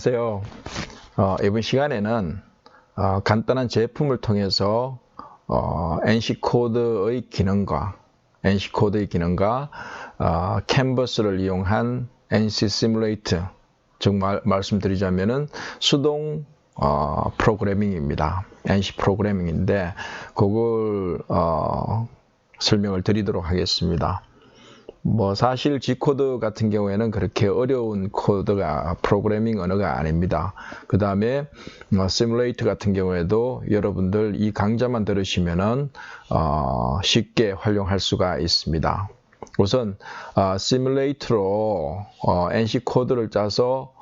안녕하세요. 어, 이번 시간에는 어, 간단한 제품을 통해서 어, NC 코드의 기능과 NC 코드의 기능과 어, 캔버스를 이용한 NC 시뮬레이트 즉 말, 말씀드리자면은 수동 어, 프로그래밍입니다. NC 프로그래밍인데 그걸 어, 설명을 드리도록 하겠습니다. 뭐 사실 G 코드 같은 경우에는 그렇게 어려운 코드가 프로그래밍 언어가 아닙니다. 그 다음에 뭐 시뮬레이터 같은 경우에도 여러분들 이 강좌만 들으시면은 어, 쉽게 활용할 수가 있습니다. 우선 어, 시뮬레이터로 어, NC 코드를 짜서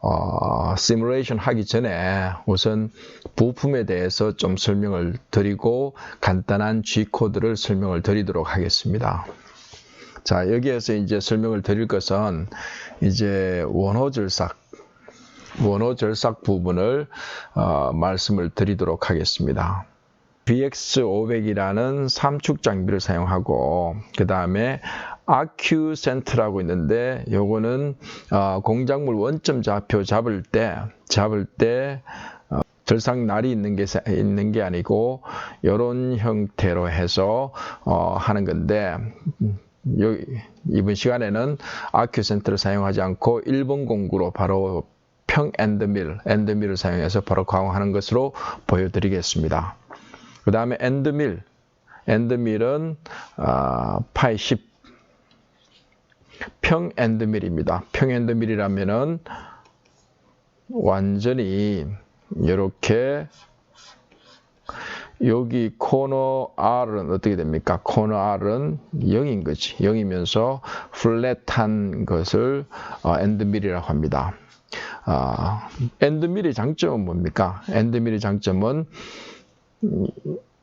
어, 시뮬레이션 하기 전에 우선 부품에 대해서 좀 설명을 드리고 간단한 G 코드를 설명을 드리도록 하겠습니다. 자, 여기에서 이제 설명을 드릴 것은 이제 원호 절삭, 원호 절삭 부분을 어, 말씀을 드리도록 하겠습니다. BX500이라는 삼축 장비를 사용하고 그 다음에 아큐센트라고 있는데 요거는 어, 공작물 원점 좌표 잡을 때 잡을 때 어, 절삭 날이 있는 게 있는 게 아니고 이런 형태로 해서 어, 하는 건데 이번 시간에는 아큐센트를 사용하지 않고 일본 공구로 바로 평 엔드밀, 엔드밀을 사용해서 바로 가공하는 것으로 보여드리겠습니다. 그 다음에 엔드밀, 엔드밀은 아, 파이 10, 평 엔드밀입니다. 평 엔드밀이라면은 완전히 이렇게 여기 코너 R은 어떻게 됩니까? 코너 R은 0인 거지. 0이면서 플랫한 것을 어, 엔드밀이라고 합니다. 어, 엔드밀의 장점은 뭡니까? 엔드밀의 장점은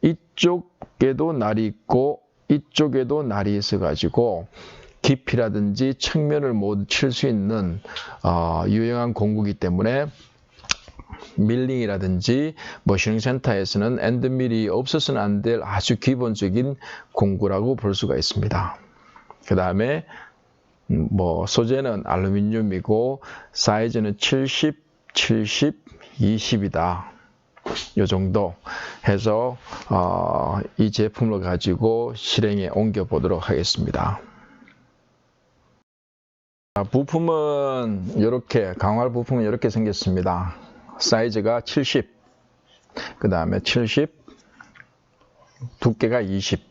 이쪽에도 날이 있고 이쪽에도 날이 있어가지고 깊이라든지 측면을 모두 칠수 있는 어, 유용한 공구기 때문에 밀링이라든지 머신링 센터에서는 엔드밀이 없어서는 안 될 아주 기본적인 공구라고 볼 수가 있습니다. 그 다음에 음, 뭐 소재는 알루미늄이고 사이즈는 70, 70, 20이다. 요 정도 해서 어, 이 제품을 가지고 실행에 옮겨 보도록 하겠습니다. 부품은 이렇게 강화 부품은 이렇게 생겼습니다. 사이즈가 70, 그 다음에 70, 두께가 20.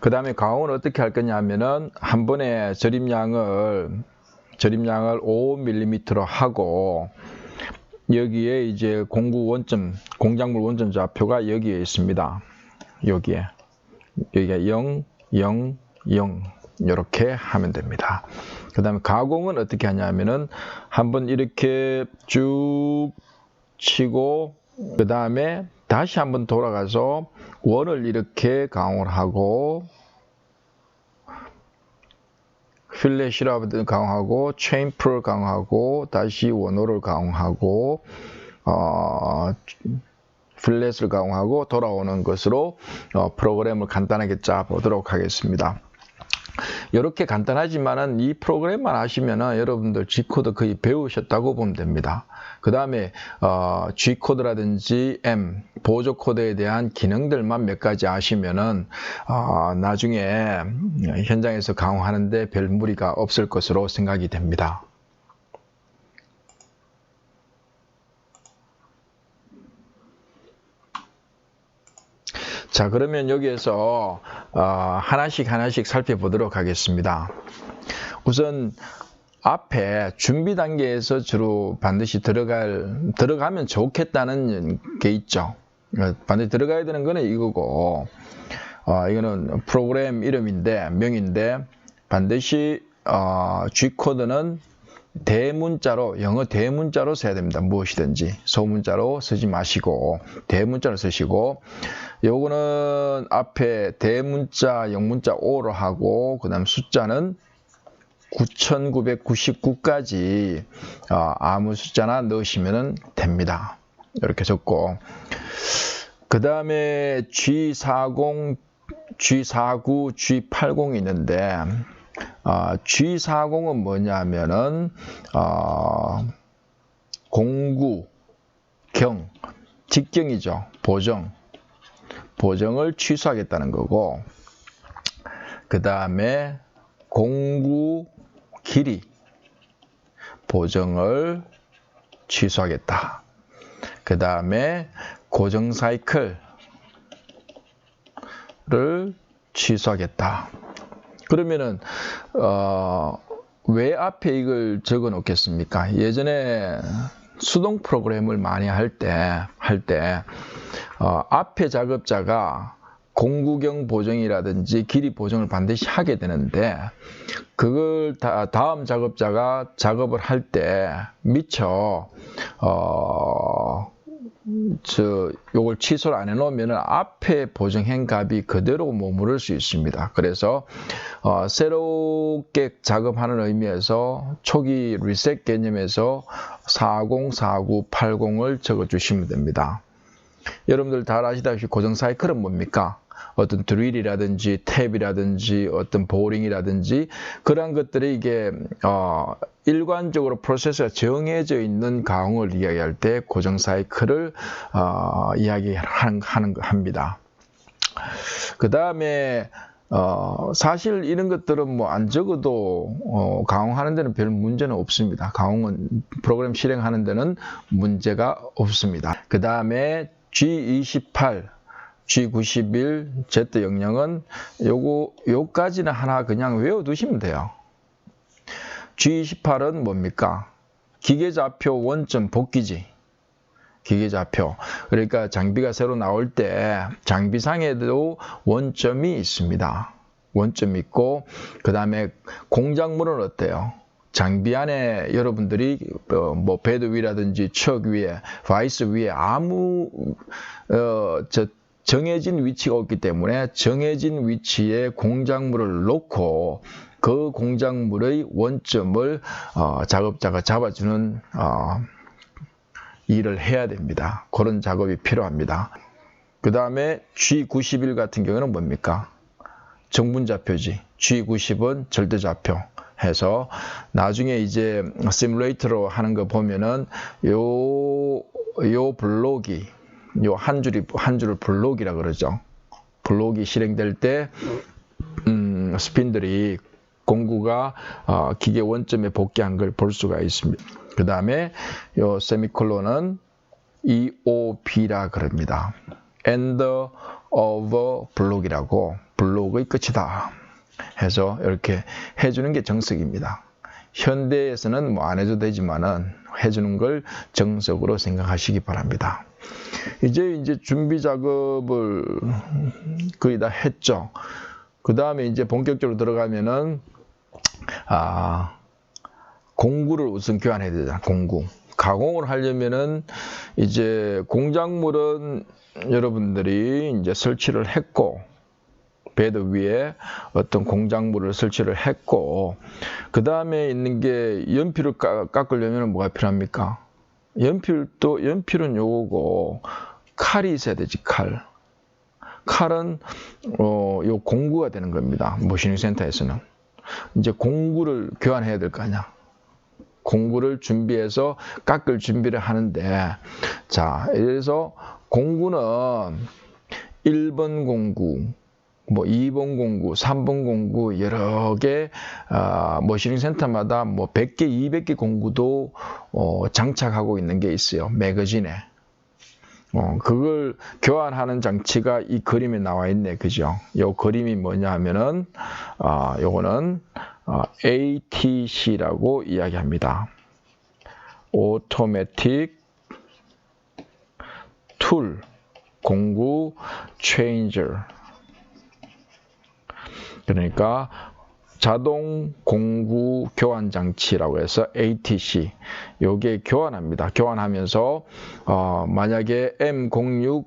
그 다음에 가공을 어떻게 할 거냐 하면은 한 번에 절임량을 절임량을 5mm로 하고 여기에 이제 공구 원점 공작물 원점 좌표가 여기에 있습니다. 여기에 여기가 0, 0, 0 이렇게 하면 됩니다. 그 다음에 가공은 어떻게 하냐면은 한번 이렇게 쭉 치고 그 다음에 다시 한번 돌아가서 원을 이렇게 가공을 하고 필렛이라든 강화하고 체인풀을 강화하고 다시 원호를 강화하고 어, 필렛을 강화하고 돌아오는 것으로 어, 프로그램을 간단하게 짜 보도록 하겠습니다. 이렇게 간단하지만은 이 프로그램만 하시면은 여러분들 G코드 거의 배우셨다고 보면 됩니다. 그 다음에 어, G코드라든지 M 보조 코드에 대한 기능들만 몇 가지 아시면은 어, 나중에 현장에서 강화하는데 별 무리가 없을 것으로 생각이 됩니다. 자, 그러면 여기에서 어, 하나씩 하나씩 살펴보도록 하겠습니다. 우선 앞에 준비 단계에서 주로 반드시 들어갈 들어가면 좋겠다는 게 있죠. 어, 반드시 들어가야 되는 거는 이거고 어, 이거는 프로그램 이름인데 명인데 반드시 어, G 코드는 대문자로 영어 대문자로 써야 됩니다. 무엇이든지 소문자로 쓰지 마시고 대문자로 쓰시고 요거는 앞에 대문자 영문자 O로 하고 그 다음 숫자는 9999까지 어, 아무 숫자나 넣으시면 됩니다. 이렇게 적고 그 다음에 G40, G49, G80이 있는데 어, G40은 뭐냐면은 어, 공구, 경, 직경이죠. 보정. 보정을 취소하겠다는 거고, 그 다음에 공구, 길이, 보정을 취소하겠다. 그 다음에 고정 사이클을 취소하겠다. 그러면은 어, 왜 앞에 이걸 적어 놓겠습니까? 예전에 수동 프로그램을 많이 할 때, 할 때, 어, 앞에 작업자가 공구경 보정이라든지 길이 보정을 반드시 하게 되는데, 그걸 다, 다음 작업자가 작업을 할 때, 미처, 어, 저 요걸 취소를 안 해놓으면 앞에 보정행 값이 그대로 머무를 수 있습니다. 그래서 어, 새롭게 작업하는 의미에서 초기 리셋 개념에서 40, 49, 80을 적어주시면 됩니다. 여러분들 다 아시다시피 고정 사이클은 뭡니까? 어떤 드릴이라든지 탭이라든지 어떤 보링이라든지 그러한 것들이 이게 어 일관적으로 프로세스가 정해져 있는 가공을 이야기할 때 고정 사이클을 어 이야기하는 하는 합니다. 그 다음에 어, 사실 이런 것들은 뭐 안 적어도 어, 가공하는 데는 별 문제는 없습니다. 가공은 프로그램 실행하는 데는 문제가 없습니다. 그 다음에 G28 G91, Z 영역은 요거 요까지는 하나 그냥 외워 두시면 돼요. G28은 뭡니까? 기계좌표 원점 복귀지. 기계좌표. 그러니까 장비가 새로 나올 때 장비상에도 원점이 있습니다. 원점 있고 그 다음에 공작물은 어때요? 장비 안에 여러분들이 어, 뭐 베드 위라든지 척 위에 바이스 위에 아무 어, 저 정해진 위치가 없기 때문에 정해진 위치에 공작물을 놓고 그 공작물의 원점을 어, 작업자가 잡아주는 어, 일을 해야 됩니다. 그런 작업이 필요합니다. 그 다음에 G91 같은 경우는 뭡니까? 정분좌표지. G90은 절대좌표. 해서 나중에 이제 시뮬레이터로 하는 거 보면은 요, 요 블록이 요 한 줄이 한 줄을 블록이라 그러죠. 블록이 실행될 때 음, 스핀들이 공구가 어, 기계 원점에 복귀한 걸 볼 수가 있습니다. 그 다음에 요 세미콜론은 EOB라 그럽니다. End of 블록이라고 블록의 끝이다. 해서 이렇게 해주는 게 정석입니다. 현대에서는 뭐 안 해도 되지만은 해주는 걸 정석으로 생각하시기 바랍니다. 이제 이제 준비 작업을 거의 다 했죠. 그 다음에 이제 본격적으로 들어가면은 아 공구를 우선 교환해야 되잖아. 공구. 가공을 하려면은 이제 공작물은 여러분들이 이제 설치를 했고 베드 위에 어떤 공작물을 설치를 했고 그 다음에 있는 게 연필을 깎으려면 뭐가 필요합니까? 연필도 연필은 요거고 칼이 있어야 되지 칼. 칼은 어, 요 공구가 되는 겁니다. 모시닝 센터에서는 이제 공구를 교환해야 될 거 아니야. 공구를 준비해서 깎을 준비를 하는데 자, 그래서 공구는 1번 공구, 뭐 2번 공구, 3번 공구 여러 개 어, 머신링 센터마다 뭐 100개, 200개 공구도 어, 장착하고 있는 게 있어요. 매거진에. 어, 그걸 교환하는 장치가 이 그림에 나와 있네. 그죠? 요 그림이 뭐냐 하면은 어, 요거는 어, ATC라고 이야기합니다. Automatic Tool 공구 Changer 그러니까 자동 공구 교환 장치라고 해서 ATC 요게 교환합니다. 교환하면서 어, 만약에 M06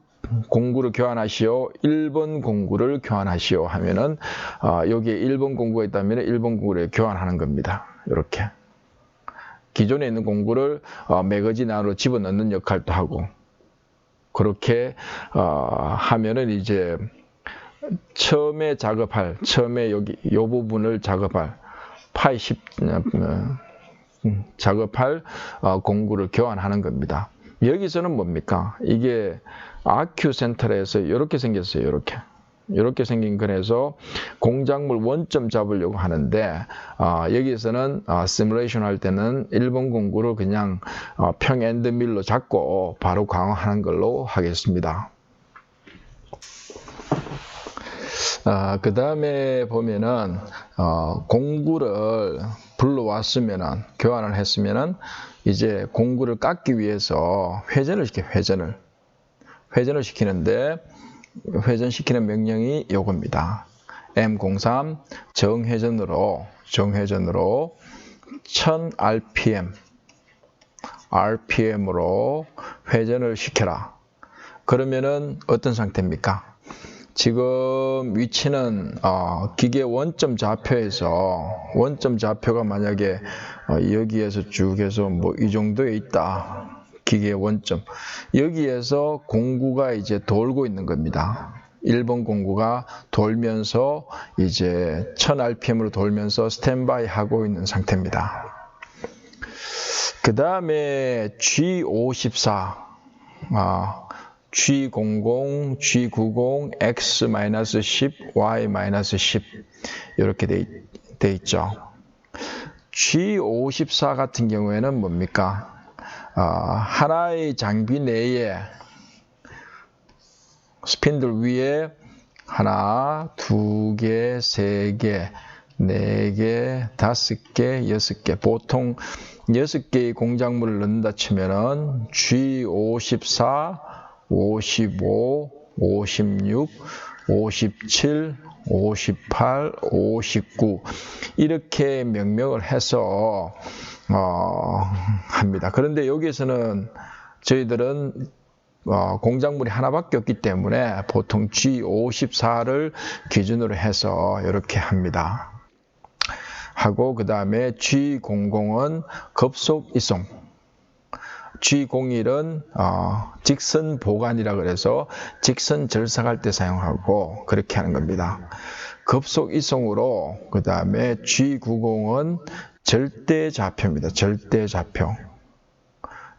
공구를 교환하시오 1번 공구를 교환하시오 하면은 어, 여기에 1번 공구가 있다면 1번 공구를 교환하는 겁니다. 이렇게 기존에 있는 공구를 어, 매거진 안으로 집어넣는 역할도 하고 그렇게 어, 하면은 이제 처음에 작업할 처음에 여기 이 부분을 작업할 파이 10 어, 음, 작업할 어, 공구를 교환하는 겁니다. 여기서는 뭡니까? 이게 아큐 센터에서 이렇게 생겼어요. 이렇게. 이렇게 생긴 거에서 공작물 원점 잡으려고 하는데 어, 여기서는 어, 시뮬레이션 할 때는 1번 공구를 그냥 어, 평 엔드 밀로 잡고 바로 강화하는 걸로 하겠습니다. 어, 그 다음에 보면은 어, 공구를 불러왔으면은 교환을 했으면은 이제 공구를 깎기 위해서 회전을 시켜 회전을 회전을 시키는데 회전시키는 명령이 요겁니다. M03 정회전으로 정회전으로 1000 RPM RPM으로 회전을 시켜라. 그러면은 어떤 상태입니까? 지금 위치는 어, 기계 원점 좌표에서 원점 좌표가 만약에 어, 여기에서 쭉 해서 뭐 이 정도에 있다. 기계 원점. 여기에서 공구가 이제 돌고 있는 겁니다. 1번 공구가 돌면서 이제 1000rpm으로 돌면서 스탠바이 하고 있는 상태입니다. 그 다음에 G54 아, G00, G90, X-10, Y-10 이렇게 돼, 돼 있죠. G54 같은 경우에는 뭡니까? 어, 하나의 장비 내에 스핀들 위에 하나, 두 개, 세 개, 네 개, 다섯 개, 여섯 개. 보통 여섯 개의 공작물을 넣는다 치면은 G54, 55, 56, 57, 58, 59 이렇게 명명을 해서 어, 합니다. 그런데 여기에서는 저희들은 어, 공작물이 하나밖에 없기 때문에 보통 G54를 기준으로 해서 이렇게 합니다. 하고 그 다음에 G00은 급속 이송 G01은 어, 직선 보관이라 그래서 직선 절삭할 때 사용하고 그렇게 하는 겁니다. 급속 이송으로 그 다음에 G90은 절대 좌표입니다. 절대 좌표.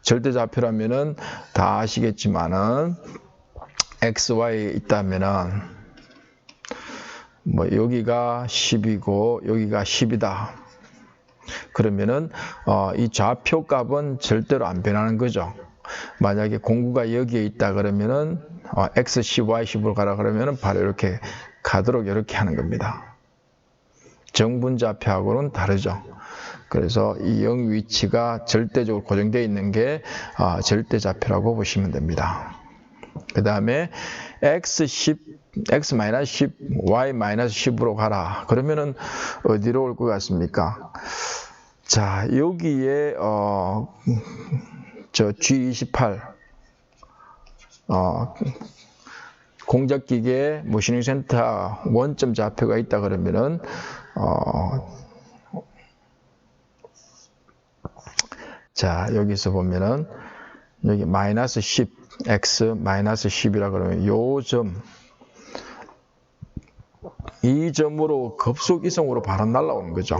절대 좌표라면은 다 아시겠지만은 XY에 있다면은 뭐 여기가 10이고 여기가 10이다. 그러면은 어, 이 좌표 값은 절대로 안 변하는 거죠. 만약에 공구가 여기에 있다 그러면은 어, X10, Y10으로 가라 그러면은 바로 이렇게 가도록 이렇게 하는 겁니다. 정분 좌표하고는 다르죠. 그래서 이 영 위치가 절대적으로 고정되어 있는 게 어, 절대 좌표라고 보시면 됩니다. 그 다음에 x10, x-10, y-10으로 가라. 그러면은 어디로 올 것 같습니까? 자, 여기에 어, 저 G28 어, 공작기계 모시닝 센터 원점 좌표가 있다 그러면은 어, 자, 여기서 보면은 여기 마이너스 10, x 마이너스 10이라 그러면 요 점, 이 점으로 급속 이성으로 바로 날라오는 거죠.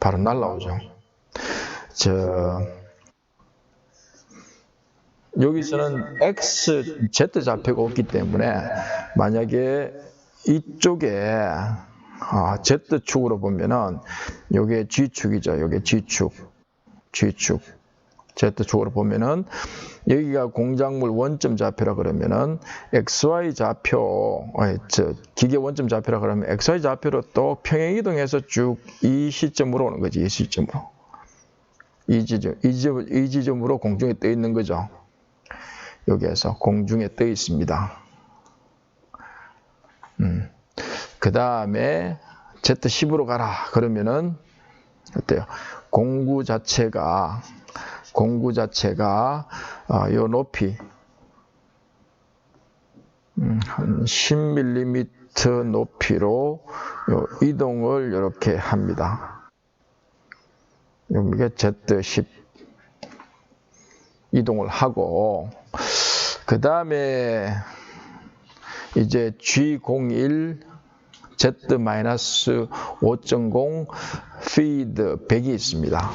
바로 날라오죠. 저, 여기서는 x, z 좌표가 없기 때문에 만약에 이쪽에 아, Z축으로 보면은 요게 G축이죠. 요게 G축. G축. Z축으로 보면은 여기가 공작물 원점 좌표라 그러면은 XY 좌표, 아니, 저 기계 원점 좌표라 그러면 XY 좌표로 또 평행 이동해서 쭉 이 시점으로 오는 거지, 이 시점으로. 이 지점, 이 지점, 이 지점으로 공중에 떠 있는 거죠. 여기에서 공중에 떠 있습니다. 음. 그 다음에 Z10으로 가라. 그러면은 어때요? 공구 자체가 공구 자체가 어, 요 높이 음, 한 10mm 높이로 이동을 이렇게 합니다. 여기가 Z10 이동을 하고 그 다음에 이제 G01 Z-5.0 feed 100이 있습니다.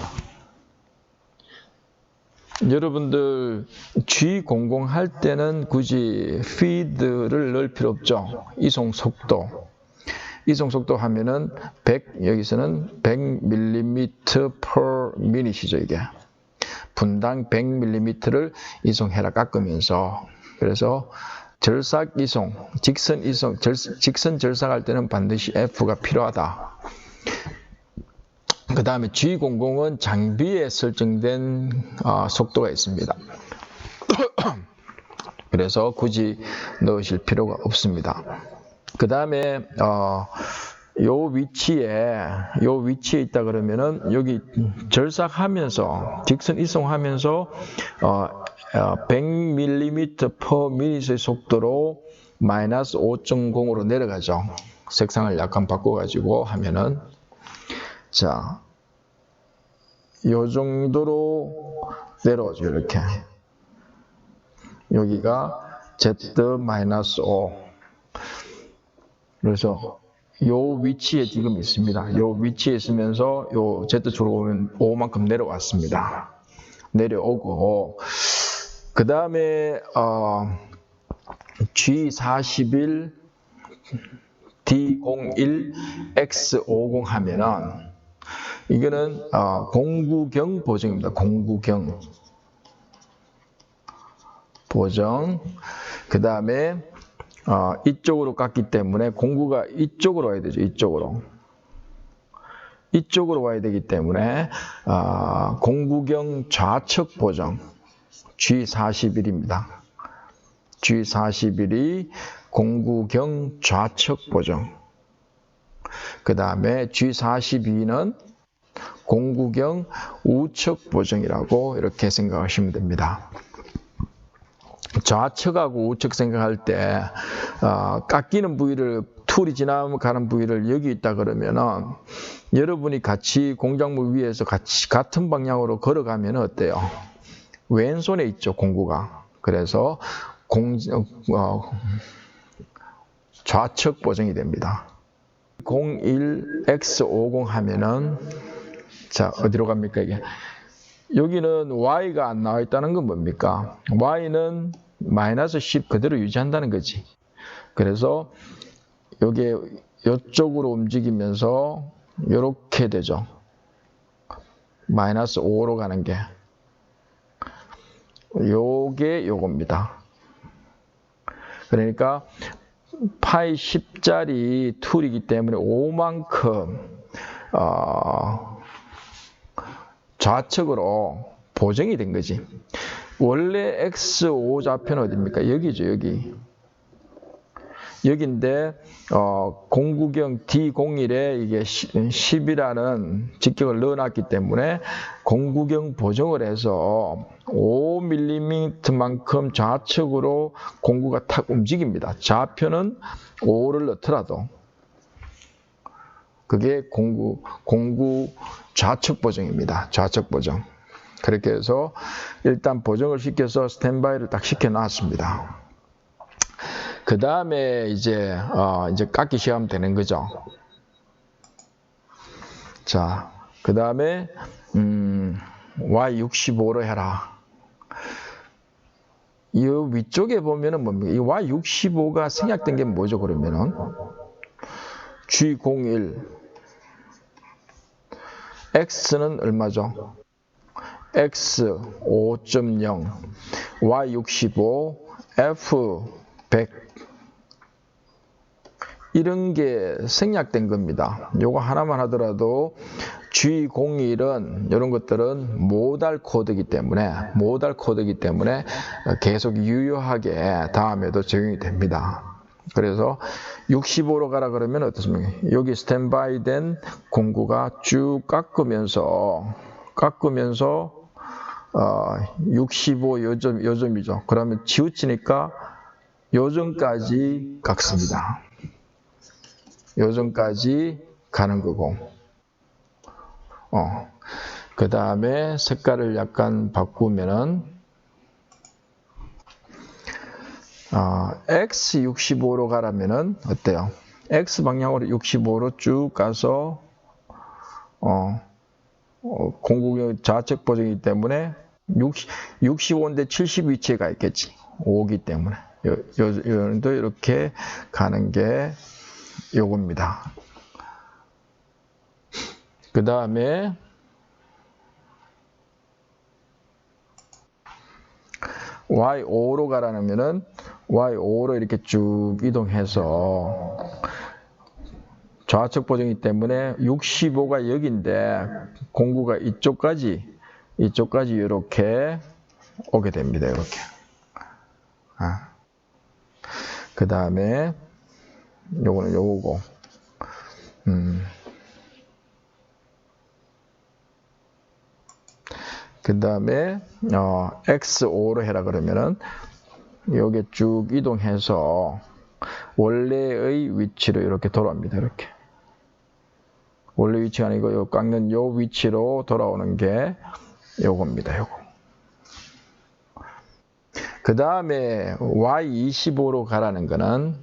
여러분들 G00 할 때는 굳이 feed를 넣을 필요 없죠. 이송 속도. 이송 속도 하면은 100 여기서는 100mm per minute이죠 이게. 분당 100mm를 이송해라 깎으면서 그래서 절삭 이송, 직선 이송, 절, 직선 절삭할 때는 반드시 F가 필요하다. 그 다음에 G00은 장비에 설정된 어, 속도가 있습니다. 그래서 굳이 넣으실 필요가 없습니다. 그 다음에 어, 요 위치에 요 위치에 있다 그러면은 여기 절삭하면서 직선 이송하면서 어, 100mm per minute의 속도로 마이너스 5.0으로 내려가죠. 색상을 약간 바꿔가지고 하면은 자, 요 정도로 내려오죠. 이렇게 여기가 Z-5 그래서 요 위치에 지금 있습니다. 요 위치에 있으면서 요 Z쪽으로 오면 5만큼 내려왔습니다. 내려오고 그 다음에 어, G41 D01 X50 하면은 이거는 어, 공구경 보정입니다. 공구경 보정. 그 다음에 어, 이쪽으로 깠기 때문에 공구가 이쪽으로 와야 되죠. 이쪽으로. 이쪽으로 와야 되기 때문에 어, 공구경 좌측 보정 G41입니다. G41이 공구경 좌측 보정. 그 다음에 G42는 공구경 우측 보정이라고 이렇게 생각하시면 됩니다. 좌측하고 우측 생각할 때 어, 깎이는 부위를 툴이 지나가는 부위를 여기 있다 그러면은 여러분이 같이 공작물 위에서 같이 같은 방향으로 걸어가면 어때요? 왼손에 있죠 공구가. 그래서 공 어, 좌측 보정이 됩니다. 01X50 하면은 자 어디로 갑니까 이게? 여기는 y가 안 나와 있다는 건 뭡니까? y는 마이너스 10 그대로 유지한다는 거지. 그래서 여기 이쪽으로 움직이면서 이렇게 되죠. 마이너스 5로 가는 게. 요게 요겁니다. 그러니까 파이 10짜리 툴이기 때문에 5만큼 어, 좌측으로 보정이 된 거지. 원래 X5 좌표는 어디입니까? 여기죠, 여기. 여기인데 어, 공구경 D01에 이게 10이라는 직격을 넣어놨기 때문에 공구경 보정을 해서 5mm만큼 좌측으로 공구가 탁 움직입니다. 좌표는 5를 넣더라도 그게 공구 공구 좌측 보정입니다. 좌측 보정. 그렇게 해서 일단 보정을 시켜서 스탠바이를 딱 시켜 놨습니다. 그 다음에 이제 어 이제 깎기 시작하면 되는 거죠. 자, 그 다음에 음, Y65로 해라. 이 위쪽에 보면은 뭡니까? 이 Y65가 생략된 게 뭐죠? 그러면은 G01 X는 얼마죠? X 5.0 Y 65 F 100 이런 게 생략된 겁니다. 요거 하나만 하더라도 G01은 이런 것들은 모달 코드이기 때문에 모달 코드이기 때문에 계속 유효하게 다음에도 적용이 됩니다. 그래서 65로 가라 그러면 어떻습니까? 여기 스탠바이 된 공구가 쭉 깎으면서 깎으면서 어, 65 요점, 요점이죠. 그러면 치우치니까 요점까지 깎습니다. 요점까지 가는 거고. 어. 그 다음에 색깔을 약간 바꾸면은, 어, X65로 가라면은 어때요? X 방향으로 65로 쭉 가서, 어, 어, 공국의 좌측 보정이기 때문에 60, 65인데 70 위치에 가 있겠지. 5기 때문에. 요, 요, 요도 이렇게 가는 게 요겁니다. 그 다음에 Y5로 가라는 Y5로 이렇게 쭉 이동해서 좌측 보정이기 때문에 65가 여기인데 공구가 이쪽까지 이쪽까지 이렇게 오게 됩니다. 이렇게. 아. 그 다음에 요거는 요거고. 음. 그 다음에 어, X5로 해라 그러면은 여기 쭉 이동해서 원래의 위치로 이렇게 돌아옵니다. 이렇게. 원래 위치가 아니고 요 깎는 요 위치로 돌아오는 게 요겁니다. 요거. 그 다음에 Y25로 가라는 거는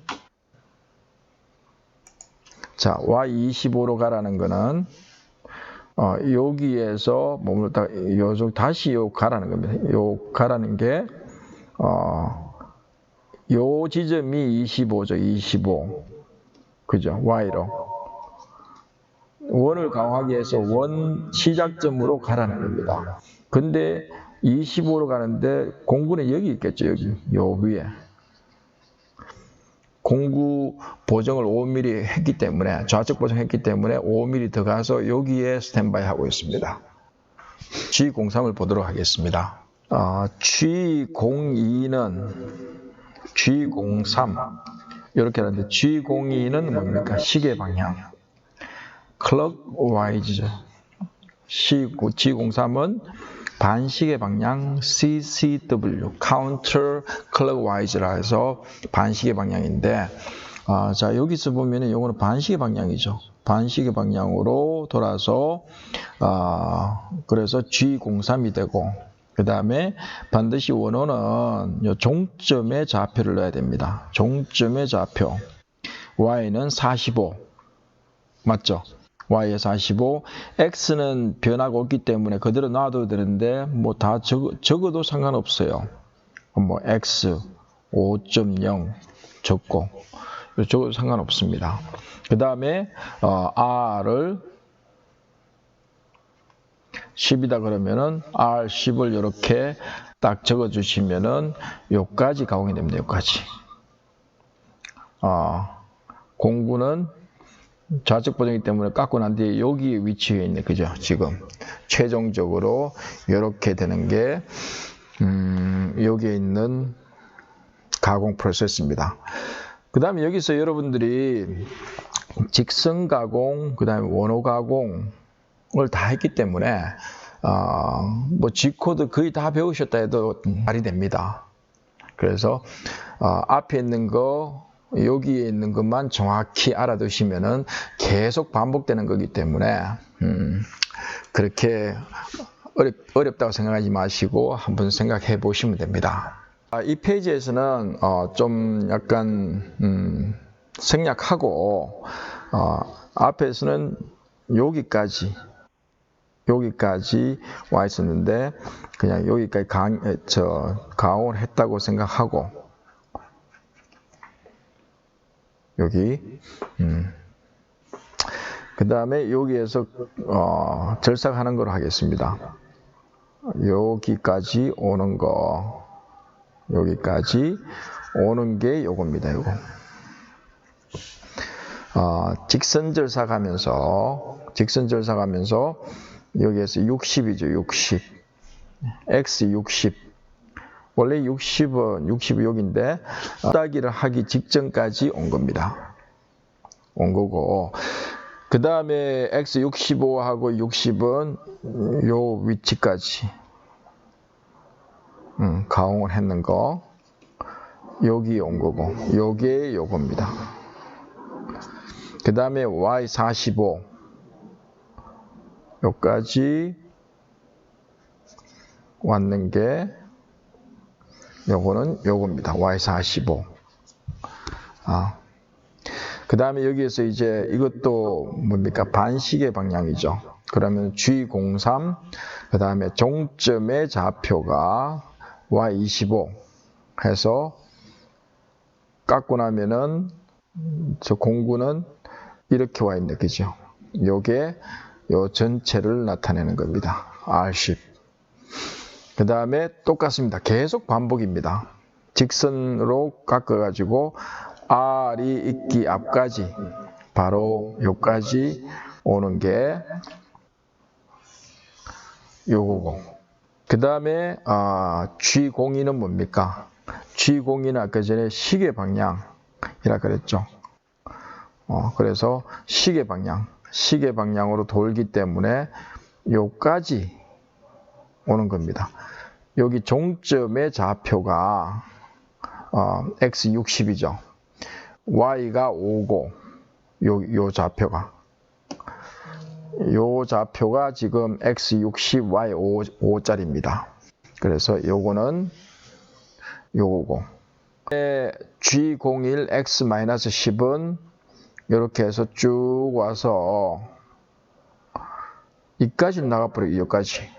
자 Y25로 가라는 거는 어, 여기에서 머물다 요쪽 다시 요 가라는 겁니다. 요 가라는 게 어, 요 지점이 25죠. 25. 그죠? Y로. 원을 강화하기 위해서 원 시작점으로 가라는 겁니다. 근데 25로 가는데 공구는 여기 있겠죠. 여기. 요 위에. 공구 보정을 5mm 했기 때문에 좌측 보정했기 때문에 5mm 더 가서 여기에 스탠바이 하고 있습니다. G03을 보도록 하겠습니다. 어, G02는 G03 이렇게 하는데 G02는 뭡니까? 시계 방향. clockwise. G03은 반시계 방향 CCW, counter clockwise라 해서 반시계 방향인데, 아, 자, 여기서 보면은 이거는 반시계 방향이죠. 반시계 방향으로 돌아서, 아, 그래서 G03이 되고, 그 다음에 반드시 원어는 요 종점의 좌표를 넣어야 됩니다. 종점의 좌표. Y는 45. 맞죠? y에 45, x는 변화가 없기 때문에 그대로 놔둬도 되는데 뭐다 적어, 적어도 상관없어요. 뭐 x 5.0 적고 적어도 상관없습니다. 그 다음에 어, r을 10이다 그러면은 R10을 이렇게 딱 적어 주시면은 요까지 가공이 됩니다. 요까지. 어, 공구는 좌측 보정이기 때문에 깎고 난 뒤에 여기 위치해 있네. 그죠? 지금. 최종적으로 이렇게 되는 게, 음, 여기에 있는 가공 프로세스입니다. 그 다음에 여기서 여러분들이 직선 가공, 그 다음에 원호 가공을 다 했기 때문에, 어, 뭐 G코드 거의 다 배우셨다 해도 말이 됩니다. 그래서, 어, 앞에 있는 거, 여기에 있는 것만 정확히 알아두시면은 계속 반복되는 거기 때문에 음, 그렇게 어렵, 어렵다고 생각하지 마시고 한번 생각해 보시면 됩니다. 아, 이 페이지에서는 어, 좀 약간 음, 생략하고 어, 앞에서는 여기까지 여기까지 와 있었는데 그냥 여기까지 강, 저, 강을 했다고 생각하고 여기. 음. 그 다음에 여기에서 어, 절삭하는 걸로 하겠습니다. 여기까지 오는 거, 여기까지 오는 게 요겁니다. 요거. 어, 직선 절삭하면서 직선 절삭하면서 여기에서 60이죠. 60. x 60. 원래 60은 60이 여기인데 따기를 하기 직전까지 온 겁니다. 온 거고 그 다음에 x65하고 60은 요 위치까지 음, 가공을 했는 거 여기 온 거고 요게 요겁니다. 그 다음에 y45 요까지 왔는 게 요거는 요겁니다. Y45. 아. 그 다음에 여기에서 이제 이것도 뭡니까? 반시계 방향이죠. 그러면 G03, 그 다음에 종점의 좌표가 Y25 해서 깎고 나면은 저 공구는 이렇게 와 있네, 그죠? 요게 요 전체를 나타내는 겁니다. R10. 그 다음에 똑같습니다. 계속 반복입니다. 직선으로 깎아가지고 R이 있기 앞까지 바로 요까지 오는 게 요거고. 그 다음에 아, G02는 뭡니까? G02는 아까 전에 시계 방향이라 그랬죠. 어, 그래서 시계 방향, 시계 방향으로 돌기 때문에 요까지 오는 겁니다. 여기 종점의 좌표가 어, x60이죠. y가 5고 요, 요 좌표가 요 좌표가 지금 x60, y5, 짜리입니다 그래서 요거는 요거고 G01, x-10은 이렇게 해서 쭉 와서 이까지 나가버려 여기까지.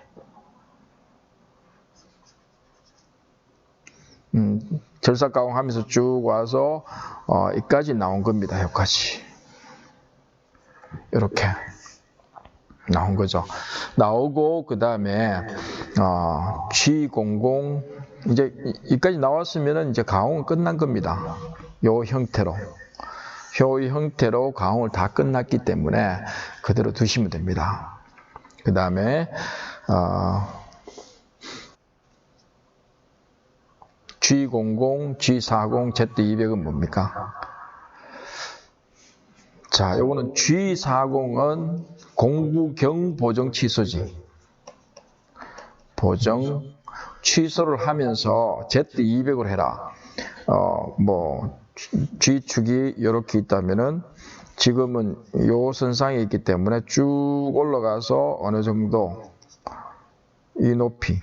음, 절삭가공 하면서 쭉 와서 어, 이까지 나온 겁니다 여기까지. 이렇게 나온 거죠. 나오고 그 다음에 어, G00 이제 이- 이까지 나왔으면 이제 가공은 끝난 겁니다. 요 형태로 요 형태로 가공을 다 끝났기 때문에 그대로 두시면 됩니다 그 다음에 어, G00, G40, Z200은 뭡니까? 자, 요거는 G40은 공구경 보정 취소지. 보정 취소를 하면서 Z200을 해라. 어, 뭐 G축이 이렇게 있다면은 지금은 요 선상에 있기 때문에 쭉 올라가서 어느 정도 이 높이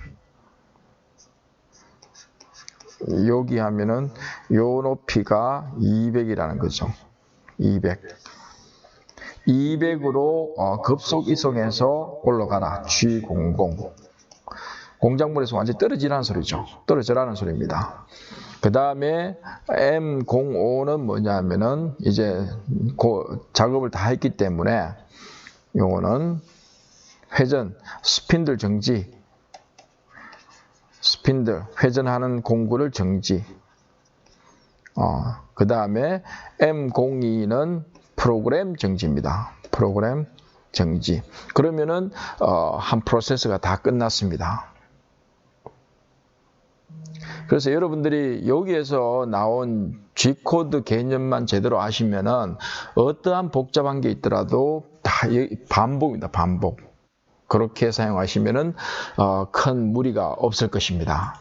여기 하면은 요 높이가 200이라는 거죠. 200. 200으로 어, 급속 이송해서 올라가라. G00. 공작물에서 완전히 떨어지라는 소리죠. 떨어지라는 소리입니다. 그 다음에 M05는 뭐냐면은 이제 그 작업을 다 했기 때문에 요거는 회전, 스핀들 정지, 스핀들, 회전하는 공구를 정지. 어, 그 다음에 M02는 프로그램 정지입니다. 프로그램 정지. 그러면은 어, 한 프로세스가 다 끝났습니다. 그래서 여러분들이 여기에서 나온 G코드 개념만 제대로 아시면은 어떠한 복잡한 게 있더라도 다 이- 반복입니다. 반복. 그렇게 사용하시면은 어, 큰 무리가 없을 것입니다.